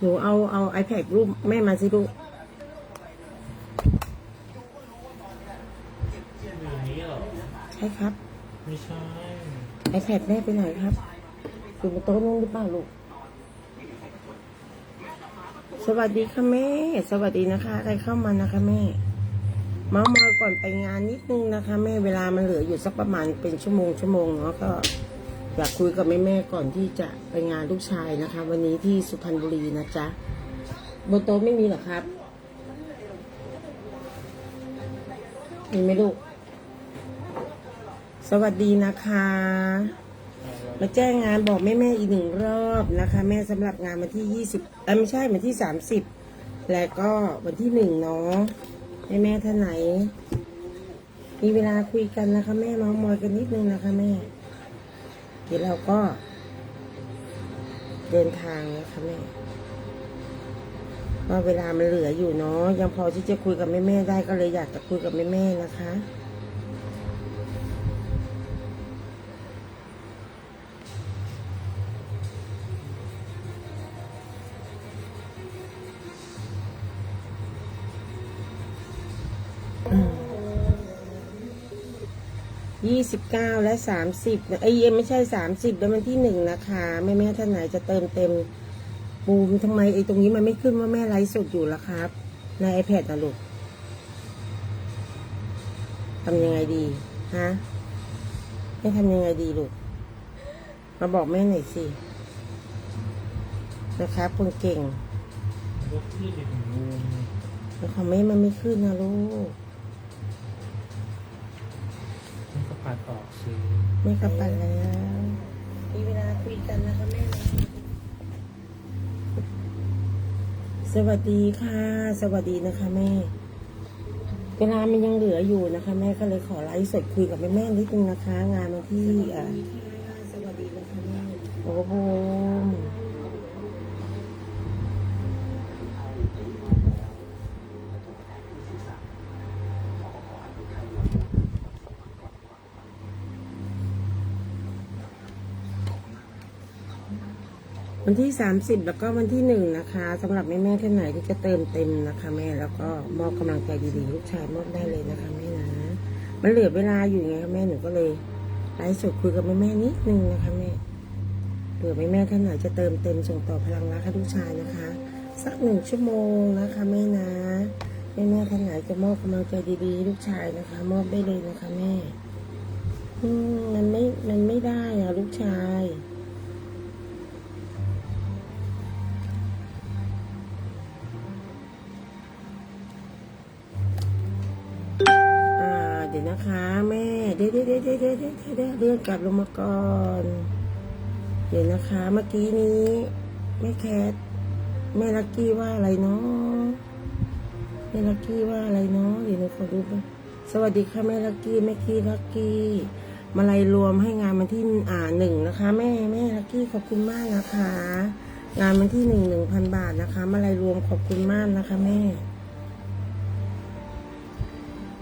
หนูเอาเอา iPad รูปแม่มาสิลูกอยู่นี้เหรอ ใช่ครับ ไม่ใช่ iPad แม่ไปไหนครับอยู่บนโต๊ะนู้นหรือเปล่าลูก สวัสดีค่ะแม่ สวัสดีนะคะ ใครเข้ามานะคะแม่ เมาส์มอยก่อนไปงานนิดนึงนะคะ แม่ เวลามันเหลืออยู่สักประมาณเป็นชั่วโมงชั่วโมงเนาะก็ อยากคุยกับแม่แม่ก่อนที่จะไปงานลูกชายนะคะ วันนี้ที่สุพรรณบุรีนะจ๊ะบนโต๊ะไม่มีหรอครับมีไหมลูก สวัสดีนะคะ มาแจ้งงานบอกแม่แม่อีกหนึ่งรอบนะคะ แม่สำหรับงานวันที่ยี่สิบเอ้ยไม่ใช่วันที่สามสิบและก็วันที่หนึ่งเนาะแม่แม่ท่านไหน มีเวลาคุยกันนะคะ แม่เมามอยกันนิดนึงนะคะ แม่ เดี๋ยวเราก็เดินทางนะคะแม่ว่าเวลามันเหลืออยู่เนาะยังพอที่จะคุยกับแม่แม่ได้ก็เลยอยากจะคุยกับแม่แม่นะคะ ยี่สิบเก้าและสามสิบไอ้ยไม่ใช่สามสิบแล้วมันที่หนึ่งนะคะแม่แม่ท่านไหนจะเติมเต็มบูมทำไมไอ้ตรงนี้มันไม่ขึ้นว่าแม่ไลฟ์สดอยู่ล่ะครับ ใน iPad นะลูกทำยังไงดีฮะให้ทำยังไงดีลูก มาบอกแม่หน่อยสิ นะครับคนเก่งรถที่เด็กงูแต่ของแม่มันไม่ขึ้นนะลูก ออกสิแม่กลับไปแล้ว มีเวลาคุยกันนะคะแม่นะสวัสดีค่ะ สวัสดีนะคะแม่ เวลามันยังเหลืออยู่นะคะ แม่ก็เลยขอไลฟ์สดคุยกับแม่แม่ๆนิดนึงนะคะ งานวันที่อ่าสวัสดีนะคะแม่โอ้โห วันที่สามสิบแล้วก็วันที่หนึ่งนะคะสำหรับแม่แม่ๆท่านไหนที่จะเติมเต็มนะคะ แม่แล้วก็มอบกำลังใจดีๆลูกชายมอบได้เลยนะคะแม่นะมันเหลือเวลาอยู่ไงคะแม่หนูก็เลยไลฟ์สดคุยกับแม่แม่นิดนึงนะคะแม่เผื่อแม่แม่ท่านไหนจะเติมเต็มส่งต่อพลังรักให้ลูกชายนะคะ สักหนึ่งชั่วโมงนะคะแม่นะแม่แม่ท่านไหนจะมอบกำลังใจดีๆลูกชายนะคะ มอบได้เลยนะคะแม่มันไม่มันไม่ได้อะลูกชาย นะคะ แม่เดี๋ยวเดี๋ยวเดี๋ยวเดี๋ยวเดี๋ยวเดี๋ยวเดี๋ยวเลื่อนกลับลงมาก่อนเดี๋ยวนะคะ เมื่อกี้นี้แม่แคทแม่ลักกี้ว่าอะไรเนาะแม่ลักกี้ว่าอะไรเนาะเดี๋ยวหนูขอดูไปสวัสดีค่ะแม่ลักกี้แม่กี้ลักกี้มาลัยรวมให้งานมันที่อ่าหนึ่งนะคะ แม่แม่ลักกี้ขอบคุณมากนะคะ งานมันที่หนึ่งหนึ่งพันบาทนะคะ มาลัยรวมขอบคุณมากนะคะ แม่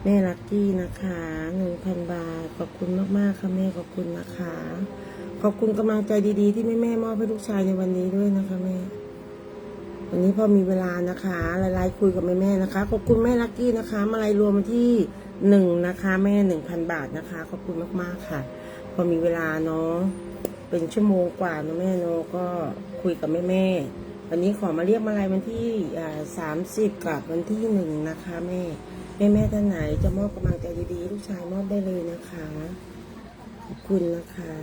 แม่ลักกี้นะคะหนึ่งพันบาท ขอบคุณมากๆค่ะแม่ขอบคุณนะคะ ขอบคุณกำลังใจดีๆ ที่แม่แม่มอบให้ลูกชายในวันนี้ด้วยนะคะแม่ วันนี้พอมีเวลานะคะไลฟ์คุยกับแม่แม่นะคะ ขอบคุณแม่ลักกี้นะคะ มาลัยรวมมาที่หนึ่งนะคะ แม่หนึ่งพันบาทนะคะ ขอบคุณมากๆค่ะ พอมีเวลาเนาะเป็นชั่วโมงกว่าเนะแม่เนาะก็คุยกับแม่แม่วันนี้ขอมาเรียกมาลัยวันที่สามสิบกับวันที่หนึ่งนะคะ แม่ แม่แม่ท่านไหนจะมอบกำลังใจดีๆ ลูกชายมอบได้เลยนะคะ ขอบคุณนะคะ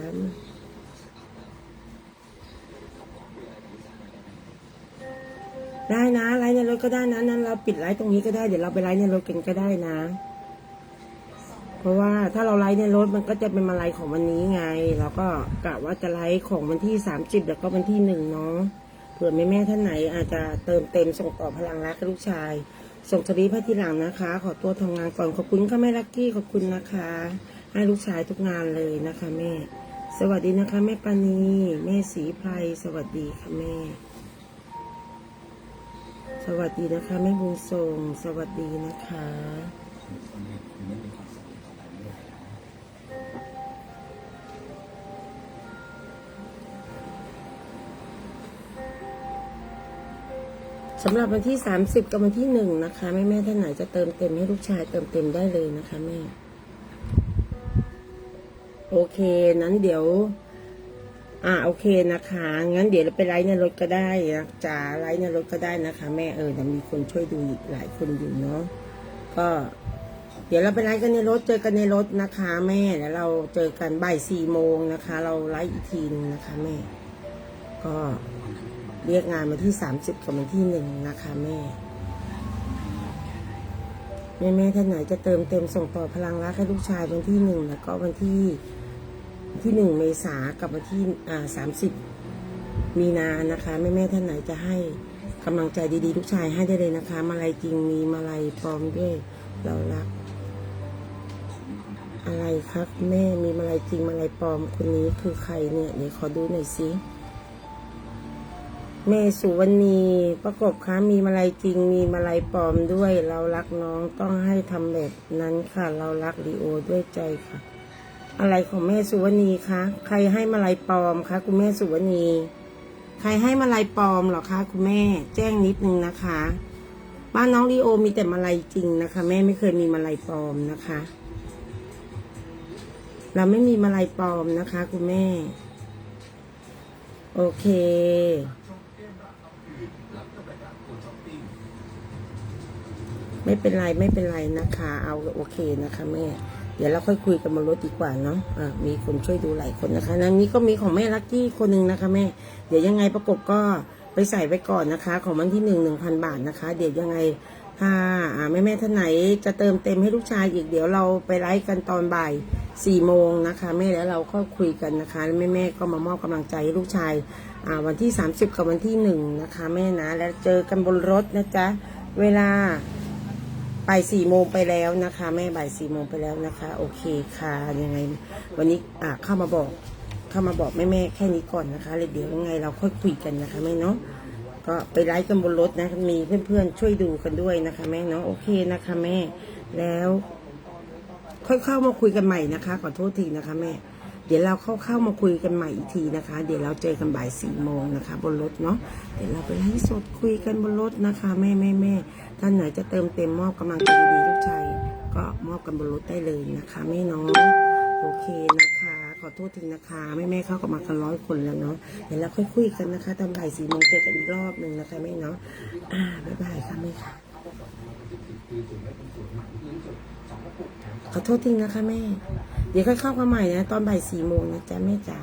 ได้นะไลฟ์ในรถก็ได้นะนั้นเราปิดไลฟ์ตรงนี้ก็ได้เดี๋ยวเราไปไลฟ์ในรถกันก็ได้นะ เพราะว่าถ้าเราไลฟ์ในรถมันก็จะเป็นมาไลฟ์ของวันนี้ไงเราก็กะว่าจะไลฟ์ของวันที่สามสิบแล้วก็วันที่หนึ่งเนาะเผื่อแม่แม่ท่านไหนอาจจะเติมเต็มส่งต่อพลังรักให้ลูกชาย ส่งสลีปให้ทีหลังนะคะ ขอตัวทำงานก่อนขอบคุณค่ะแม่ลักกี้ขอบคุณนะคะ ให้ลูกชายทุกงานเลยนะคะ แม่ สวัสดีนะคะ แม่ปานีแม่สีไพรสวัสดีค่ะแม่ สวัสดีนะคะ แม่บุญทรงสวัสดีนะคะ สำหรับวันที่สามสิบกับวันที่หนึ่งนะคะ แม่แม่ท่านไหนจะเติมเต็มให้ลูกชายเติมเต็มได้เลยนะคะแม่ โอเค นั้นเดี๋ยว อ่าโอเคนะคะ งั้นเดี๋ยวเราไปไลฟ์ในรถก็ได้นะจ๋าไลฟ์ในรถก็ได้นะคะ แม่เออแต่มีคนช่วยดูอีกหลายคนอยู่เนาะ ก็ เดี๋ยวเราไปไลฟ์กันในรถ เจอกันในรถนะคะ แม่ แล้วเราเจอกันบ่ายสี่โมงนะคะ เราไลฟ์อีกทีนึงนะคะ แม่ ก็ เรียกงานมาที่สามสิบกับวันที่หนึ่งนะคะแม่ แม่แม่ท่านไหนจะเติมเต็มส่งต่อพลังรักให้ลูกชายวันที่หนึ่งแล้วก็วันที่ที่หนึ่งเมษากับวันที่อ่าสามสิบมีนานะคะแม่แม่ท่านไหนจะให้กำลังใจดีๆ ลูกชายให้ได้เลยนะคะ มาลัยจริงมีมาลัยปลอมด้วยเรารัก อะไรครับ แม่มีมาลัยจริงมาลัยปลอมคนนี้คือใครเนี่ยเดี๋ยวขอดูหน่อยสิ แม่สุวรรณีประกบคะมีมาลัยจริง มีมาลัยปลอมด้วย เรารักน้องต้องให้ทำแบบนั้นค่ะ เรารักลีโอด้วยใจค่ะ อะไรของแม่สุวรรณีคะใครให้มาลายปลอมคะคุณแม่สุวรรณี ใครให้มาลายปลอมเหรอคะคุณแม่ แจ้งนิดนึงนะคะ บ้านน้องลีโอมีแต่มาลายจริงนะคะ แม่ไม่เคยมีมาลายปลอมนะคะ เราไม่มีมาลายปลอมนะคะ คุณแม่ โอเค ไม่เป็นไรไม่เป็นไรนะคะ เอาโอเคนะคะแม่ เดี๋ยวเราค่อยคุยกันบนรถดีกว่าเนาะอ่ามีคนช่วยดูหลายคนนะคะนั้นนี้ก็มีของแม่ลักกี้คนหนึ่งนะคะแม่ เดี๋ยวยังไงประกบก็ไปใส่ไว้ก่อนนะคะ ของวันที่หนึ่งหนึ่งพันบาทนะคะ เดี๋ยวยังไงถ้าแม่แม่ท่านไหนจะเติมเต็มให้ลูกชายอีกเดี๋ยวเราไปไลฟ์กันตอนบ่ายสี่โมงนะคะแม่แล้วเราก็คุยกันนะคะแม่แม่ก็มามอบกำลังใจให้ลูกชายวันที่ 30 กับวันที่หนึ่งนะคะแม่นะแล้วเจอกันบนรถนะจ๊ะเวลา บ่ายสี่โมงไปแล้วนะคะ แม่บ่ายสี่โมงไปแล้วนะคะ โอเคค่ะยังไง วันนี้อ่าเข้ามาบอกเข้ามาบอกแม่แม่แค่นี้ก่อนนะคะเลยเดี๋ยวยังไงเราค่อยคุยกันนะคะแม่เนาะก็ไปไลฟ์กันบนรถนะมีเพื่อนๆช่วยดูกันด้วยนะคะแม่เนาะโอเคนะคะแม่แล้ว ค่อยเข้ามาคุยกันใหม่นะคะ ขอโทษทีนะคะแม่ ดี๋ยวเราเข้าเข้ามาคุยกันใหม่อีกทีนะคะ เดี๋ยวเราเจอกันบ่ายสี่โมงนะคะ บนรถเนาะเดี๋ยวเราไปไลฟ์สดคุยกันบนรถนะคะแม่แม่แม่ท่านไหนจะเติมเต็มมอบกำลังใจดีๆลูกชายก็มอบกันบนรถได้เลยนะคะแม่เน้องโอเคนะคะ ขอโทษทีนะคะแม่แม่เข้ากันมากันร้อยคนแล้วเนาะเดี๋ยวเราค่อยคุยกันนะคะตอนบ่ายสี่โมงเจอกันอีกรอบหนึ่งนะคะแม่เนาะอ่าบ๊ายบายค่ะแม่ค่ะ ขอโทษทีนะคะแม่ เดี๋ยวค่อยเข้ามาใหม่นะ ตอนบ่ายสี่โมงนะจ๊ะแม่จ๋า